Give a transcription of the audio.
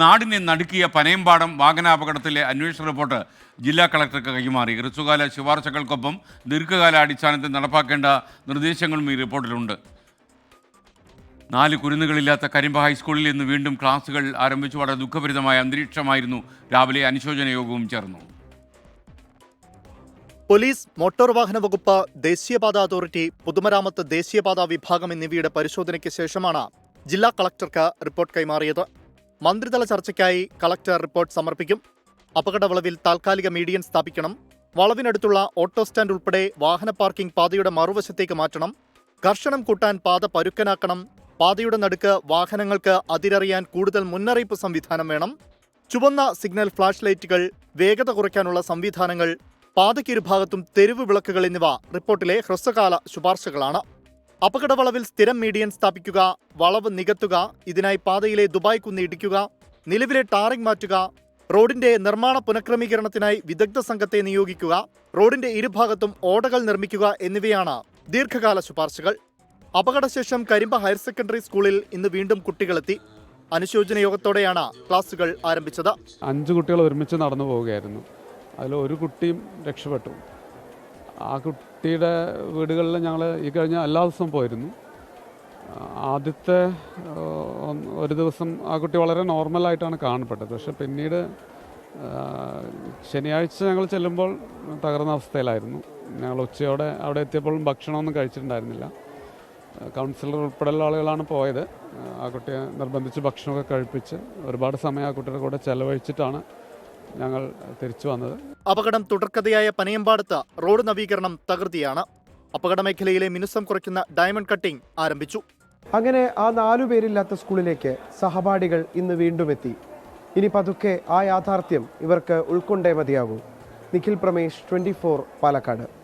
നാടിനെ നടുക്കിയ പനയമ്പാടം വാഹനാപകടത്തിലെ അന്വേഷണ റിപ്പോർട്ട് ജില്ലാ കളക്ടർക്ക് കൈമാറി. ഹ്രസ്വകാല ശുപാർശകൾക്കൊപ്പം ദീർഘകാല അടിസ്ഥാനത്തിൽ നടപ്പാക്കേണ്ട നിർദ്ദേശങ്ങളും ഈ റിപ്പോർട്ടിലുണ്ട്. നാല് കുരുന്നുകളില്ലാത്ത കരിമ്പ ഹൈസ്കൂളിൽ ഇന്ന് വീണ്ടും ക്ലാസുകൾ ആരംഭിച്ചു. വളരെ ദുഃഖഭരിതമായ അന്തരീക്ഷമായിരുന്നു. രാവിലെ അനുശോചന യോഗവും ചേർന്നു. പോലീസ് മോട്ടോർ വാഹന വകുപ്പ് ദേശീയപാത അതോറിറ്റി പൊതുമരാമത്ത് ദേശീയപാതാ വിഭാഗം എന്നിവയുടെ പരിശോധനയ്ക്ക് ശേഷമാണ് ജില്ലാ കളക്ടർക്ക് റിപ്പോർട്ട് കൈമാറിയത്. മന്ത്രിതല ചർച്ചയ്ക്കായി കളക്ടർ റിപ്പോർട്ട് സമർപ്പിക്കും. അപകട വളവിൽ താൽക്കാലിക മീഡിയൻ സ്ഥാപിക്കണം. വളവിനടുത്തുള്ള ഓട്ടോ സ്റ്റാൻഡ് ഉൾപ്പെടെ വാഹന പാർക്കിംഗ് പാതയുടെ മറുവശത്തേക്ക് മാറ്റണം. കർഷണം കൂട്ടാൻ പാത പരുക്കനാക്കണം. പാതയുടെ നടുക്ക് വാഹനങ്ങൾക്ക് അതിരറിയാൻ കൂടുതൽ മുന്നറിയിപ്പ് സംവിധാനം വേണം. ചുവന്ന സിഗ്നൽ ഫ്ലാഷ് ലൈറ്റുകൾ വേഗത കുറയ്ക്കാനുള്ള സംവിധാനങ്ങൾ പാതയ്ക്കിരുഭാഗത്തും തെരുവ് വിളക്കുകൾ എന്നിവ റിപ്പോർട്ടിലെ ഹ്രസ്വകാല ശുപാർശകളാണ്. അപകട വളവിൽ സ്ഥിരം മീഡിയൻ സ്ഥാപിക്കുക വളവ് നികത്തുക ഇതിനായി പാതയിലെ ദുബായ് കുന്ന് ഇടിക്കുക നിലവിലെ ടാറിംഗ് മാറ്റുക റോഡിന്റെ നിർമ്മാണ പുനഃക്രമീകരണത്തിനായി വിദഗ്ധ സംഘത്തെ നിയോഗിക്കുക റോഡിന്റെ ഇരുഭാഗത്തും ഓടകൾ നിർമ്മിക്കുക എന്നിവയാണ് ദീർഘകാല ശുപാർശകൾ. അപകടശേഷം കരിമ്പ ഹയർ സെക്കൻഡറി സ്കൂളിൽ ഇന്ന് വീണ്ടും കുട്ടികളെത്തി. അനുശോചന യോഗത്തോടെയാണ് ക്ലാസുകൾ ആരംഭിച്ചത്. അഞ്ച് കുട്ടികൾ ഒരുമിച്ച് നടന്നു പോവുകയായിരുന്നു. അതിൽ ഒരു കുട്ടിയും രക്ഷപ്പെട്ടു. ആ കുട്ടിയുടെ വീടുകളിൽ ഞങ്ങൾ ഈ കഴിഞ്ഞ എല്ലാ ദിവസവും പോയിരുന്നു. ആദ്യത്തെ ഒരു ദിവസം ആ കുട്ടി വളരെ നോർമലായിട്ടാണ് കാണപ്പെട്ടത്. പക്ഷെ പിന്നീട് ശനിയാഴ്ച ഞങ്ങൾ ചെല്ലുമ്പോൾ തകർന്ന അവസ്ഥയിലായിരുന്നു. ഞങ്ങൾ ഉച്ചയോടെ അവിടെ എത്തിയപ്പോഴും ഭക്ഷണമൊന്നും കഴിച്ചിട്ടുണ്ടായിരുന്നില്ല. കൗൺസിലർ ഉൾപ്പെടെയുള്ള ആളുകളാണ് പോയത്. ആ കുട്ടിയെ നിർബന്ധിച്ച് ഭക്ഷണമൊക്കെ കഴിപ്പിച്ച് ഒരുപാട് സമയം ആ കുട്ടിയുടെ കൂടെ ചെലവഴിച്ചിട്ടാണ് ഞങ്ങൾ തിരിച്ചു വന്നത്. അപകടം തുടർക്കഥയായ പനയമ്പാടത്ത് റോഡ് നവീകരണം തകൃതിയാണ്. അപകട മേഖലയിലെ മിനുസം കുറയ്ക്കുന്ന ഡയമണ്ട് കട്ടിംഗ് ആരംഭിച്ചു. അങ്ങനെ ആ നാലു പേരില്ലാത്ത സ്കൂളിലേക്ക് സഹപാഠികൾ ഇന്ന് വീണ്ടും എത്തി. ഇനി പതുക്കെ ആ യാഥാർത്ഥ്യം ഇവർക്ക് ഉൾക്കൊണ്ടേ മതിയാകൂ. നിഖിൽ പ്രമേഷ് ട്വന്റി പാലക്കാട്.